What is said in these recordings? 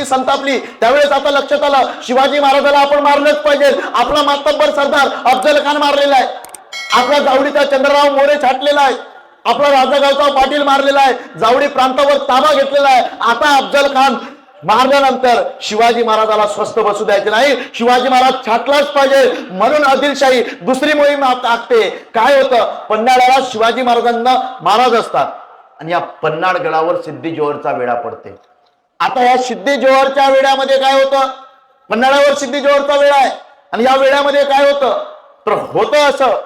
परिस्थिती संतापली. त्यावेळेस आता लक्षात आलं शिवाजी महाराजाला आपण मारलंच पाहिजे. आपला मातब्बर सरदार अफजल खान मारलेला आहे. आपला जावडीचा चंद्रराव मोरे छाटलेला आहे. आपला राजागावचा पाटील मारलेला आहे. जावडी प्रांतावर ताबा घेतलेला आहे. आता अफजल खान मारल्यानंतर शिवाजी महाराजाला स्वस्त बसू द्यायचे नाही. शिवाजी महाराज छाटलाच पाहिजे. म्हणून आदिलशाही दुसरी मोहीम आखते. काय होतं? पन्हाळ्याला शिवाजी महाराजांना महाराज असतात. आणि या पन्नाळगडावर सिद्धी जोहरचा वेळा पडते. आता या सिद्धी जोहरच्या वेळामध्ये काय होतं? पन्हाळ्यावर सिद्धी जोहरचा वेळा आहे. आणि या वेळामध्ये काय होतं? तर होतं असं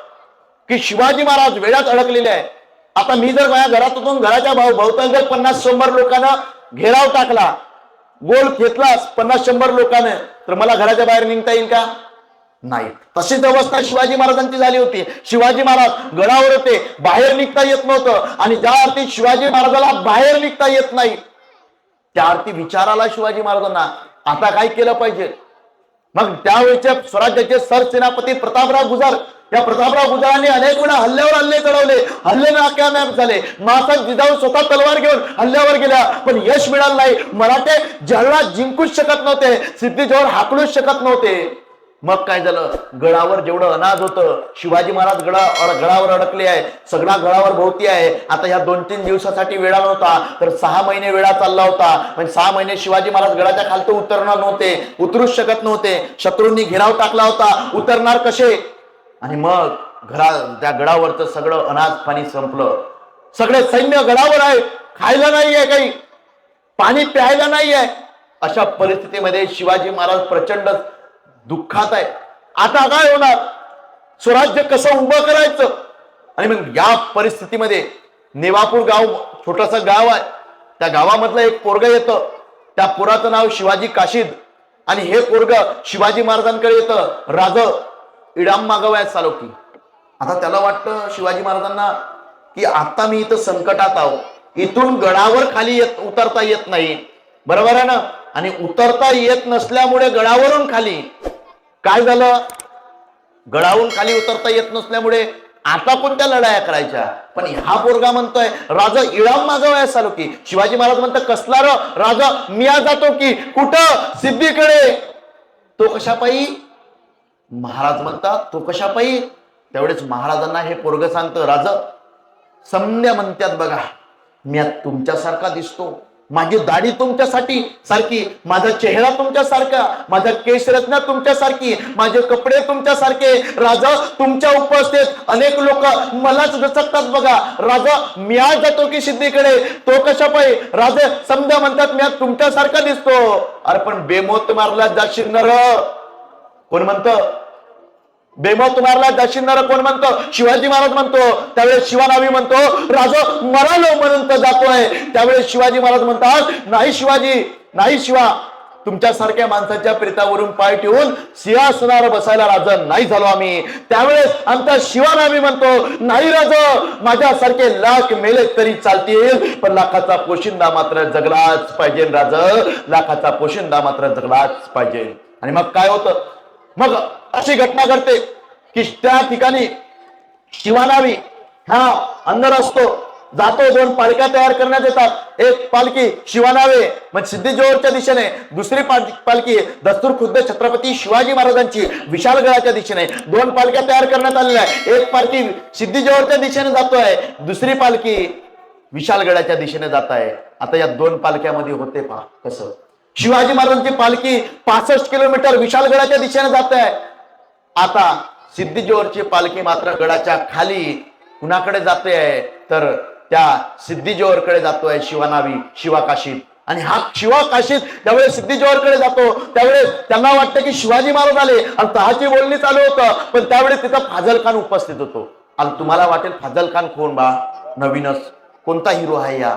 की शिवाजी महाराज वेळात अडकलेले आहे आता मी जर माझ्या घरातून घराच्या भाऊ भोवताल जर पन्नास शंभर लोकांना घेराव टाकला गोल घेतलास पन्नास शंभर लोकांना तर मला घराच्या बाहेर निघता येईल का? नाही. तशीच अवस्था शिवाजी महाराजांची झाली होती. शिवाजी महाराज गडावर होते बाहेर निघता येत नव्हतं. आणि ज्या अर्थी शिवाजी महाराजाला बाहेर निघता येत नाही त्या अर्थी विचाराला शिवाजी महाराजांना आता काय केलं पाहिजे? मग त्यावेळेच्या स्वराज्याचे सरसेनापती प्रतापराव गुजार या प्रतापराव गुजरांनी अनेक वेळा हल्ल्यावर हल्ले चढवले. हल्ले नाकामयाब झाले. मासात जिजाऊ स्वतः तलवार घेऊन हल्ल्यावर गेल्या पण यश मिळालं नाही. मराठे जळला जिंकूच शकत नव्हते. सिद्धीजवळ हाकलूच शकत नव्हते. मग काय झालं? गडावर जेवढं अनाज होतं शिवाजी महाराज गडा गडावर अडकले आहे सगळा गडावर भोवती आहे. आता ह्या दोन तीन दिवसासाठी वेळा नव्हता तर सहा महिने वेळा चालला होता. म्हणजे सहा महिने शिवाजी महाराज गडाच्या खालतं उतरणार नव्हते उतरूच शकत नव्हते. शत्रूंनी घेराव टाकला होता उतरणार कसे? आणि मग घरा त्या गडावरचं सगळं अनाज पाणी संपलं. सगळे सैन्य गडावर आहे खायला नाहीये काही. पाणी प्यायला नाहीये. अशा परिस्थितीमध्ये शिवाजी महाराज प्रचंड दुःखात आहे. आता काय होणार? स्वराज्य कसं उभं करायचं? आणि मग या परिस्थितीमध्ये नेवापूर गाव छोटासा गाव आहे. त्या गावामधलं एक पोरग येतं. त्या पुराचं नाव शिवाजी काशीद. आणि हे पोरग शिवाजी महाराजांकडे येतं. राज इडाम मागवाय चालवकी आता त्याला वाटतं शिवाजी महाराजांना की आता मी इथं संकटात आहो. इथून गडावर खाली येत उतरता येत नाही. बरोबर आहे ना? आणि उतरता येत नसल्यामुळे गडावरून खाली काय झालं? गडावून खाली उतरता येत नसल्यामुळे आता कोणत्या लढाया करायच्या? पण हा पोरगा म्हणतोय राजा इळाम मागवायस आलो की. शिवाजी महाराज म्हणतात कसला र? राजा मिया जातो की. कुठं? सिद्धीकडे. तो कशा पायी महाराज म्हणतात तो कशा पायी तेवढेच महाराजांना हे पोरग सांगतं राज सम्य म्हणतात बघा मी तुमच्यासारखा दिसतो. माझी दाढी तुमच्यासाठी सारखी माझा चेहरा तुमच्यासारखा माझा केशरत्न तुमच्यासारखी माझे कपडे तुमच्यासारखे. राजा तुमच्या उपस्थित अनेक लोक मलाच दचकतात बघा. राजा मी आज जातो की सिद्धीकडे. तो कशा पायी? राजा समजा म्हणतात मी आज तुमच्यासारखा दिसतो. अरे पण बेमोत मारला जाशील नर. कोण म्हणतं? बेमत मारला दशिंदार कोण म्हणतो? शिवाजी महाराज म्हणतो. त्यावेळेस शिवानावी म्हणतो राजो मरालो म्हणून तर जातोय. त्यावेळेस शिवाजी महाराज म्हणतात नाही शिवाजी नाही शिवा. तुमच्यासारख्या माणसाच्या प्रेतावरून पाय ठेवून सिंहासनावर बसायला राजा नाही झालो आम्ही. त्यावेळेस आमचा शिवानावी म्हणतो नाही राज माझ्यासारखे लाख मेले तरी चालतील पण लाखाचा पोशिंदा मात्र जगलाच पाहिजे राज. लाखाचा पोशिंदा मात्र जगलाच पाहिजे. आणि मग काय होतं? मग अशी घटना घडते की त्या ठिकाणी शिवानावी हा अंदर असतो. जातो दोन पालख्या तयार करण्यात येतात. एक पालखी शिवानावे म्हणजे मग सिद्धीजोहरच्या दिशेने. दुसरी पाल- पालखी दस्तूर खुद्द छत्रपती शिवाजी महाराजांची विशालगडाच्या दिशेने. दोन पालख्या तयार करण्यात आलेल्या आहे एक पालखी सिद्धीजोहरच्या दिशेने जातोय दुसरी पालखी विशालगडाच्या दिशेने जात आहे. आता या दोन पालख्यामध्ये होते पहा कसं. शिवाजी महाराजांची पालखी पासष्ट किलोमीटर विशालगडाच्या दिशेने जात आहे. आता सिद्धीजोहरची पालखी मात्र गडाच्या खाली कुणाकडे जाते आहे? तर त्या सिद्धीजोहरकडे जातोय शिवानावी शिवाकाशीत आणि हा शिवा काशीत त्यावेळेस सिद्धीजोहरकडे जातो त्यावेळेस त्यांना वाटतं की शिवाजी महाराज आले आणि तहाची बोलणी चालू होतं. पण त्यावेळेस तिथं फाजल खान उपस्थित होतो. आणि तुम्हाला वाटेल फाजल खान कोण बा? नवीनच. कोणता हिरो आहे या?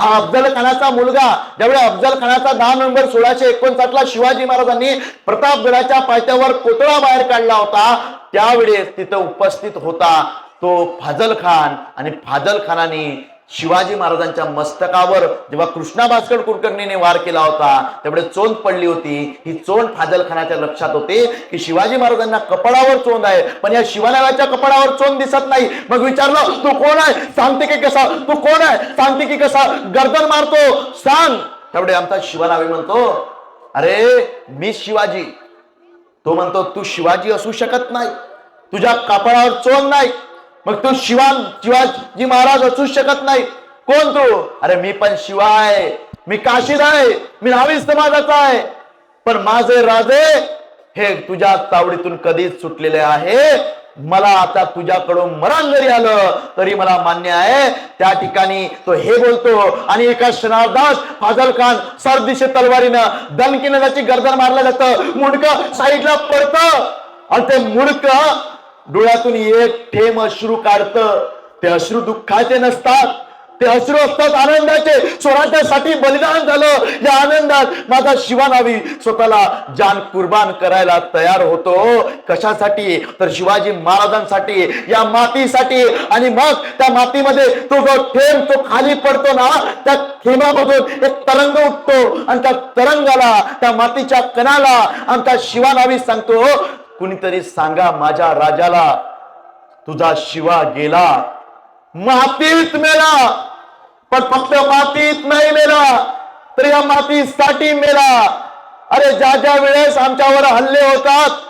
हा अफजल खानाचा मुलगा ज्यावेळी अफजल खानाचा दहा नोव्हेंबर सोळाशे एकोणसाठ ला शिवाजी महाराजांनी प्रतापगडाच्या पायथ्यावर कोतळा बाहेर काढला होता त्यावेळेस तिथं उपस्थित होता तो फाजल खान. आणि फाजल खानाने शिवाजी महाराजांच्या मस्तकावर जेव्हा कृष्णा भास्कर कुलकर्णीने वार केला होता त्यामुळे चोंद पडली होती. ही चोंद फाजल खानाच्या लक्षात होते की शिवाजी महाराजांना कपडावर चोंद आहे पण या शिवानाव्याच्या कपडावर चोंद दिसत नाही. मग विचारलं तू कोण आहे? सांगते की कसा? तू कोण आहे? सांगते की कसा? गर्दन मारतो. सांग. तेवढे आमचा शिवनावी म्हणतो अरे मी शिवाजी. तो म्हणतो तू शिवाजी असू शकत नाही. तुझ्या कापडावर चोंद नाही. मग तू शिवा शिवाजी महाराज असू शकत नाही. कोण तू? अरे मी पण शिवा आहे. मी काशीद आहे. मी नावी समाजाचा आहे. पण माझे राजे हे तुझ्या तावडीतून कधीच सुटलेले आहे. मला आता तुझ्याकडून मरण जरी आलं तरी मला मान्य आहे त्या ठिकाणी तो हे बोलतो आणि एका शनादास फाजल खान सरदिशे तलवारीनं दणकीनं त्याची गर्दन मारलं जातं. मुडक साईडला पडतं. आणि ते मुडक डोळ्यातून एक ठेम अश्रू काढत. ते अश्रू दुःखाचे नसतात. ते अश्रू असतात आनंदाचे. स्वराज्यासाठी बलिदान झालं. या आनंदात माझा शिवानावी स्वतःला जान कुर्बान करायला तयार होतो. कशासाठी? तर शिवाजी महाराजांसाठी या मातीसाठी. आणि मग त्या मातीमध्ये तो जो थेंब तो खाली पडतो ना त्या थेंबामधून एक तरंग उठतो. आणि त्या तरंगाला त्या मातीच्या कणाला आमचा शिवानावी सांगतो कुणीतरी सांगा माझ्या राजाला तुझा शिवा गेला. मातीत मेला पण फक्त मातीत नाही मेला तर या मातीसाठी मेला. अरे ज्या ज्या वेळेस आमच्यावर हल्ले होतात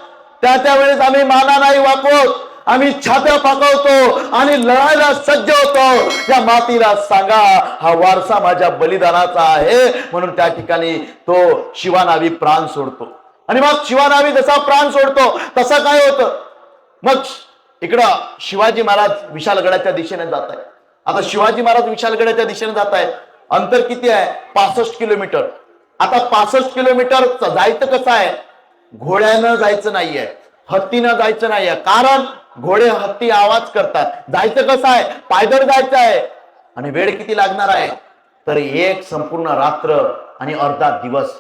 त्या त्या वेळेस आम्ही माना नाही वाकवत आम्ही छात्या पाकवतो आणि लढायला सज्ज होतो. या मातीला सांगा हा वारसा माझ्या बलिदानाचा आहे. म्हणून त्या ठिकाणी तो शिवानावी प्राण सोडतो. आणि मग शिवानावी जसा प्राण सोडतो तसा काय होतं? मग इकडं शिवाजी महाराज विशालगडाच्या दिशेने जात आहे आता शिवाजी महाराज विशालगडाच्या दिशेने जात आहे अंतर किती आहे? पासष्ट किलोमीटर. आता पासष्ट किलोमीटर जायचं कसं आहे? घोड्यानं जायचं नाहीये. हत्तीनं जायचं नाहीये. कारण घोडे हत्ती आवाज करतात. जायचं कसं आहे? पायदळ जायचं आहे. आणि वेळ किती लागणार आहे? तर एक संपूर्ण रात्र आणि अर्धा दिवस.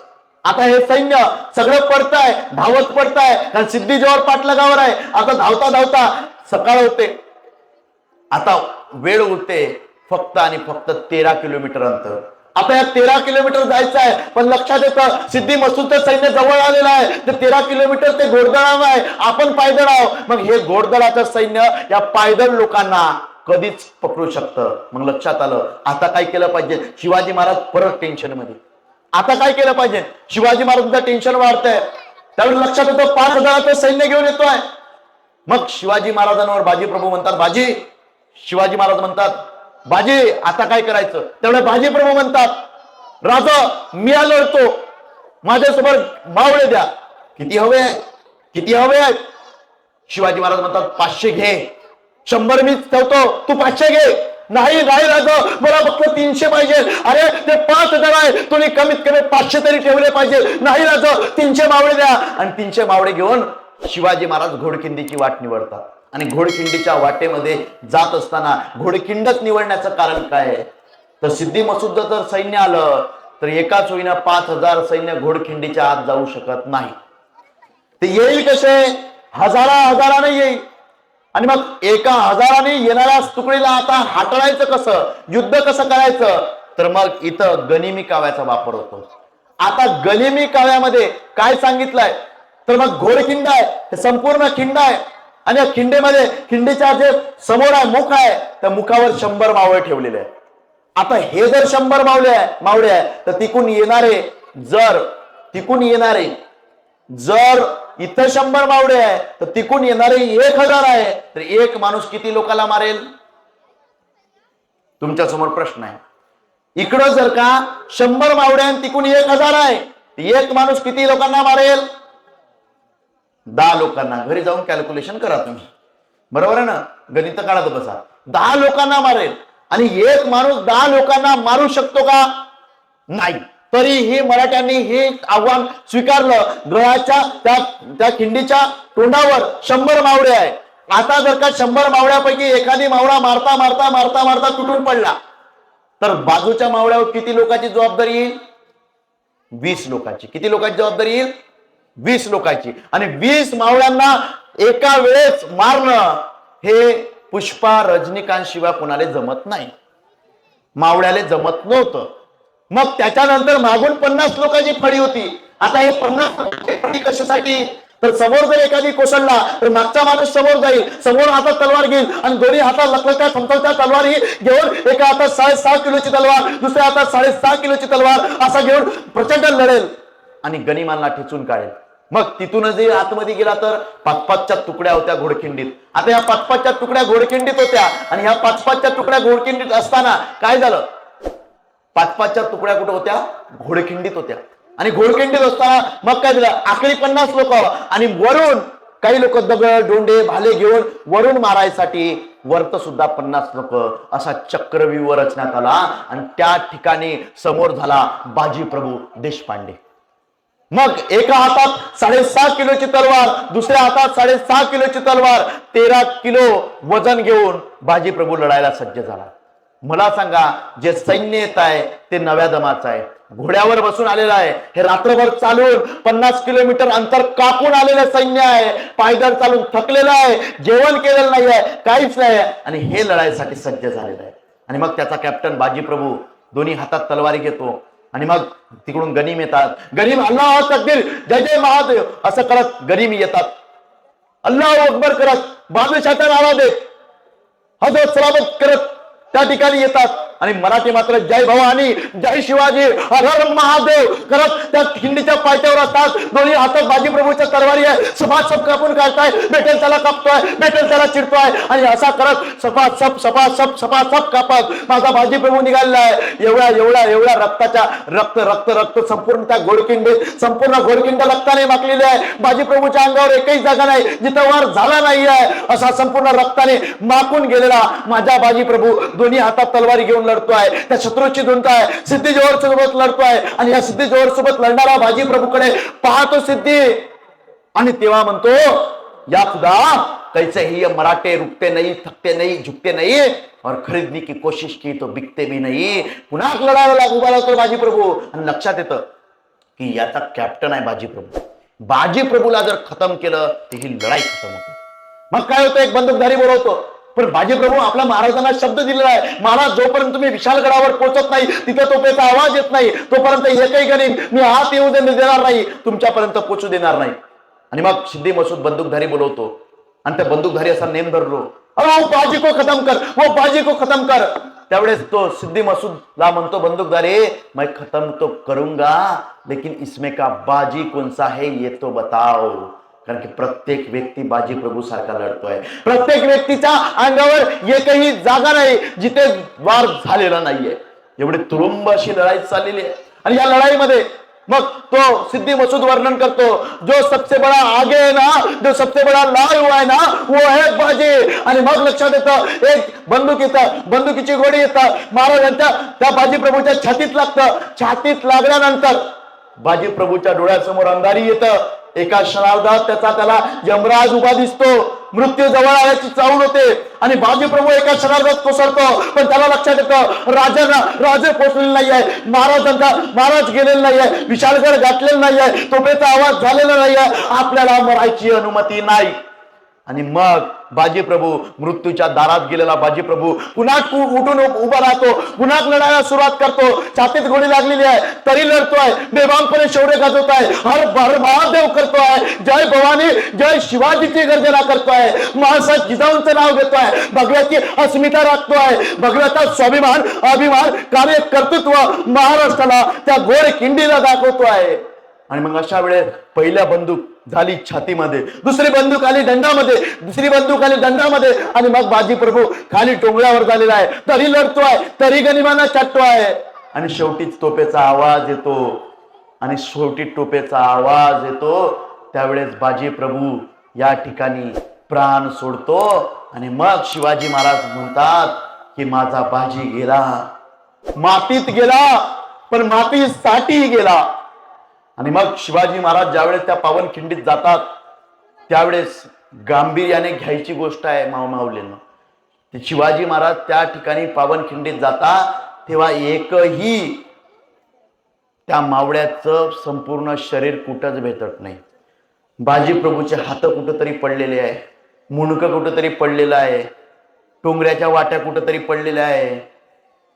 आता हे सैन्य सगळं पडतंय धावत पडताय कारण सिद्धी जोर पाटलागावर आहे. आता धावता धावता सकाळ होते. आता वेळ उरते फक्त आणि फक्त तेरा किलोमीटर अंतर. आता या तेरा किलोमीटर जायचं आहे पण लक्षात येतं सिद्धी मसूदचं सैन्य जवळ आलेलं आहे. ते तेरा किलोमीटर ते घोडदळाव आहे. आपण पायदळ आहोत. मग हे घोडदळाचं सैन्य या पायदळ लोकांना कधीच पकडू शकतं. मग लक्षात आलं आता काय केलं पाहिजे? शिवाजी महाराज परत टेन्शनमध्ये. आता काय केलं पाहिजे? शिवाजी महाराजांचं टेन्शन वाढतंय. त्यावेळी लक्षात येतो पाच हजाराचं सैन्य घेऊन येतोय. मग शिवाजी महाराजांवर बाजी प्रभू म्हणतात बाजी. शिवाजी महाराज म्हणतात बाजी आता काय करायचं? त्यामुळे बाजी प्रभू म्हणतात राजा मी आलो होतो. माझ्यासोबत मावळे द्या. किती हवे किती हवे आहेत? शिवाजी महाराज म्हणतात पाचशे घे. शंभर मी ठेवतो. तू पाचशे घे. नाही नाही राजा मला फक्त तीनशे पाहिजे. अरे ते पाच हजार आहे. तुम्ही कमीत कमी पाचशे तरी ठेवले पाहिजे. नाही राजा तीनशे मावळे द्या. आणि तीनशे मावळे घेऊन शिवाजी महाराज घोडखिंडीची वाट निवडतात. आणि घोडखिंडीच्या वाटेमध्ये जात असताना घोडखिंडच निवडण्याचं कारण काय आहे? तर सिद्धी मसूद जर सैन्य आलं तर एकाच होईना पाच हजार सैन्य घोडखिंडीच्या आत जाऊ शकत नाही. ते येईल कसे? हजारा हजाराने येईल. आणि मग एका हजाराने येणाऱ्या तुकडीला आता हाताळायचं कसं? युद्ध कसं करायचं? तर मग इथं गनिमी काव्याचा वापर होतो. आता गनिमी काव्यामध्ये काय सांगितलंय? तर मग घोडखिंड आहे हे संपूर्ण खिंड आहे. आणि या खिंडेमध्ये खिंडीच्या जे समोर आहे मुख आहे त्या मुखावर शंभर मावळे ठेवलेले आहे आता हे जर शंभर मावळे आहे मावळे आहे तर तिकून येणारे जर तिकून येणारे जर इथं शंभर बावडे आहे तर तिकून येणारे एक हजार आहे तर एक माणूस किती लोकांना मारेल? तुमच्यासमोर प्रश्न आहे. इकडं जर का शंभर बावडे आणि तिकून एक हजार आहे एक माणूस किती लोकांना मारेल? दहा लोकांना. घरी जाऊन कॅल्क्युलेशन करा तुम्ही. बरोबर आहे ना? गणित काढत बसा. दहा लोकांना मारेल. आणि एक माणूस दहा लोकांना मारू शकतो का? नाही. तरीही मराठ्यांनी हे आव्हान स्वीकारलं. ग्रहाच्या त्या त्या खिंडीच्या तोंडावर शंभर मावळे आहे आता जर का शंभर मावळ्यापैकी एखादी मावळा मारता मारता मारता मारता तुटून पडला तर बाजूच्या मावळ्यावर किती लोकांची जबाबदारी येईल? वीस लोकांची. किती लोकांची जबाबदारी येईल? वीस लोकांची. आणि वीस मावळ्यांना एका वेळेस मारणं हे पुष्पा रजनीकांत शिवाय कोणाला जमत नाही. मावळ्याला जमत नव्हतं. मग त्याच्यानंतर मागून पन्नास लोकांची फळी होती. आता हे पन्नास फळी कशासाठी? तर समोर जर एखादी कोसळला तर मागचा माणूस समोर जाईल. समोर हातात तलवार घेईल आणि दोन्ही हातात लखलत्या समतलच्या तलवार घेऊन एका हातात साडेसहा किलोची तलवार दुसऱ्या हातात साडेसहा किलोची तलवार असा घेऊन प्रचंड लढेल आणि गनिमांना ठेचून काढेल. मग तिथून जे आतमध्ये गेला तर पाच पाचच्या तुकड्या होत्या घोडखिंडीत. आता या पाच पाचच्या तुकड्या घोडखिंडीत होत्या आणि ह्या पाच पाचच्या तुकड्या घोडखिंडीत असताना काय झालं? पाच पाचच्या तुकड्या कुठं होत्या? घोडखिंडीत होत्या. आणि घोडखिंडीत असताना मग काय झालं? आखरी पन्नास लोक आणि वरून काही लोक दगड डोंडे भाले घेऊन वरून मारायसाठी वरत सुद्धा पन्नास लोक असा चक्रव्यूह रचण्यात आला. आणि त्या ठिकाणी समोर झाला बाजी प्रभू देशपांडे. मग एका हातात साडेसहा किलोची तलवार दुसऱ्या हातात साडेसहा किलोची तलवार तेरा किलो वजन घेऊन बाजी प्रभू लढायला सज्ज झाला. मला सांगा जे सैन्य येत आहे ते नव्या दमाचं आहे. घोड्यावर बसून आलेलं आहे. हे रात्रभर चालून पन्नास किलोमीटर अंतर कापून आलेलं सैन्य आहे. पायदळ चालून थकलेलं आहे. जेवण केलेलं नाही आहे काहीच नाही आहे आणि हे लढाईसाठी सज्ज झालेलं आहे. आणि मग त्याचा कॅप्टन बाजी प्रभू दोन्ही हातात तलवारी घेतो. आणि मग तिकडून गनीम येतात. गनीम अल्लाह तकबीर जय जय महादेव. असं करत गनीम येतात. अल्लाह अकबर करत. बादशाहचा नावा देत हजरत सलामत करत. त्या ठिकाणी येतात. आणि मराठी मात्र जय भवानी जय शिवाजी हर महादेव. करत त्या खिंडीच्या पायथ्यावर असतात. दोन्ही हातात बाजीप्रभूच्या तलवारी तरवारी आहे. सभा सप कापून काढताय. भेटेल त्याला कापतोय. भेटेल त्याला चिरतोय. आणि असा करत सपाट सप सपाट सप सपाट सप कापत माझा बाजीप्रभू निघालेला आहे. एवढ्या एवढ्या एवढ्या रक्ताच्या रक्त रक्त रक्त संपूर्ण त्या घोडकिंडीत संपूर्ण घोडकिंड रक्ताने माखलेली आहे. बाजीप्रभूच्या अंगावर एकही जागा नाही. जिथं वार झाला नाही आहे असा संपूर्ण रक्ताने माकून गेलेला माझा बाजीप्रभू दोन्ही हातात तलवारी घेऊन लढतोय त्या शत्रूची आहे. सिद्धी जोहर सोबत लढतोय आणि या सिद्धी जोहर सोबत लढणारा भाजी प्रभूकडे पाहतो सिद्धी. आणि तेव्हा म्हणतो या खुदा कैसे ही मराठे रुकते नाही थकते नाही झुकते नाही और खरीदने की कोशिश की तो बिकते भी नाही. पुन्हा लढायला लागू उभा राहतो बाजी प्रभू. आणि लक्षात येतं की याचा कॅप्टन आहे बाजी प्रभू. बाजी प्रभूला जर खतम केलं तर ही लढाई खतम होते. मग काय होतं? एक बंदूकधारी बोलवतो पण बाजी प्रभू आपल्या महाराजांना शब्द दिलेला आहे. महाराज जोपर्यंत तुम्ही विशालगडावर पोहोचत नाही तिथं तोपर्यंत आवाज येत नाही. तोपर्यंत एकही गणित मी हात येऊ दे- देणार नाही. तुमच्यापर्यंत पोचू देणार नाही. आणि मग सिद्धी मसूद बंदूकधारी बोलवतो. आणि त्या बंदूकधारी असा नेम धरलो. अरे हो, वो बाजी को खतम कर. हो, वो बाजी को खतम कर. त्यावेळेस तो सिद्धी मसूदला म्हणतो बंदूकधारी मैं खतम तो करूंगा लेकिन इसमें का बाजी कोणसा है ये तो बताओ. कारण की प्रत्येक व्यक्ती बाजी प्रभू सारखा लढतोय. प्रत्येक व्यक्तीच्या अंगावर एकही जागा नाही जिथे वार झालेला नाहीये. एवढी तुरुंब अशी लढाई चाललेली आहे. आणि या लढाईमध्ये मग तो सिद्धी मसूद वर्णन करतो जो सबसे बड़ा आगे है ना जो सबसे बड़ा लाल हुआ है ना वो है बाजी. आणि मग लक्षात येतं एक बंदूक येतं बंदुकीची गोडी येतं. महाराजांच्या त्या बाजी प्रभूच्या छातीत लागतं. छातीत लागल्यानंतर बाजी प्रभूच्या डोळ्यासमोर अंधारी येतं. एका क्षणार्धात त्याचा त्याला यमराज उभा दिसतो. मृत्यू जवळ आल्याची चावून होते. आणि बाजीप्रभू एका क्षणार्धात कोसळतो. पण त्याला लक्षात येतं राजांना राजे पोचलेले नाही आहे महाराजांचा महाराज गेलेला नाही आहे विशालगड गाठलेला नाही आहे तोपेचा आवाज झालेला नाही आहे आपल्याला मरायची अनुमती नाही. आणि मग बाजी प्रभू मृत्यूच्या दारात गेलेला बाजीप्रभू पुन्हा उठून उभा राहतो पुन्हा लढायला सुरुवात करतो छातीत गोळी लागलेली आहे तरी लढतोय बेबामपणे शौर्य गाजवत आहे हर भर महादेव करतोय जय भवानी जय शिवाजीची गर्जना करतोय महाराज जिजाऊंचं नाव घेतोय भगव्याची अस्मिता राखतोय भगव्याचा स्वाभिमान अभिमान कार्य कर्तृत्व महाराष्ट्राला त्या गोड किंडीला दाखवतोय. आणि मग अशा वेळेस पहिल्या बंदूक झाली छातीमध्ये. दुसरी बंदूक आली दंडामध्ये. दुसरी बंदूक आली दंडामध्ये. आणि मग बाजी प्रभू खाली टोंगळ्यावर झालेला आहे. तरी लढतोय तरी गनिमाना चाटतोय. आणि शेवटीच तोपेचा आवाज येतो. आणि शेवटी टोपेचा आवाज येतो. त्यावेळेस बाजी प्रभू या ठिकाणी प्राण सोडतो. आणि मग शिवाजी महाराज म्हणतात की माझा बाजी गेला. मातीत गेला पण मातीसाठी गेला. आणि मग शिवाजी महाराज ज्यावेळेस त्या पावनखिंडीत जातात त्यावेळेस गांभीर्याने घ्यायची गोष्ट आहे माव माऊलींना. ते शिवाजी महाराज त्या ठिकाणी पावनखिंडीत जाता तेव्हा एकही त्या मावळ्याचं संपूर्ण शरीर कुठंच भेटत नाही. बाजी प्रभूचे हात कुठंतरी पडलेले आहे मुंडकं कुठंतरी पडलेलं आहे टोंगऱ्याच्या वाट्या कुठंतरी पडलेल्या आहे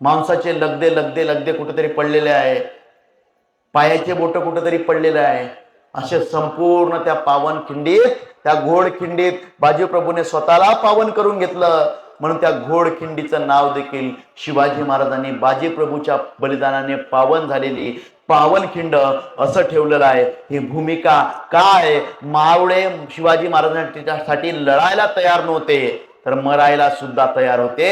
मांसाचे लगदे लगदे लगदे कुठंतरी पडलेले आहे. पायाचे बोट कुठंतरी पडलेलं आहे. असे संपूर्ण त्या पावन खिंडीत त्या घोड खिंडीत बाजीप्रभूने स्वतःला पावन करून घेतलं. म्हणून त्या घोड खिंडीचं नाव देखील शिवाजी महाराजांनी बाजीप्रभूच्या बलिदानाने पावन झालेली पावन खिंड असं ठेवलेलं आहे. ही भूमिका काय? मावळे शिवाजी महाराजांसाठी लढायला तयार नव्हते. तर मरायला सुद्धा तयार होते.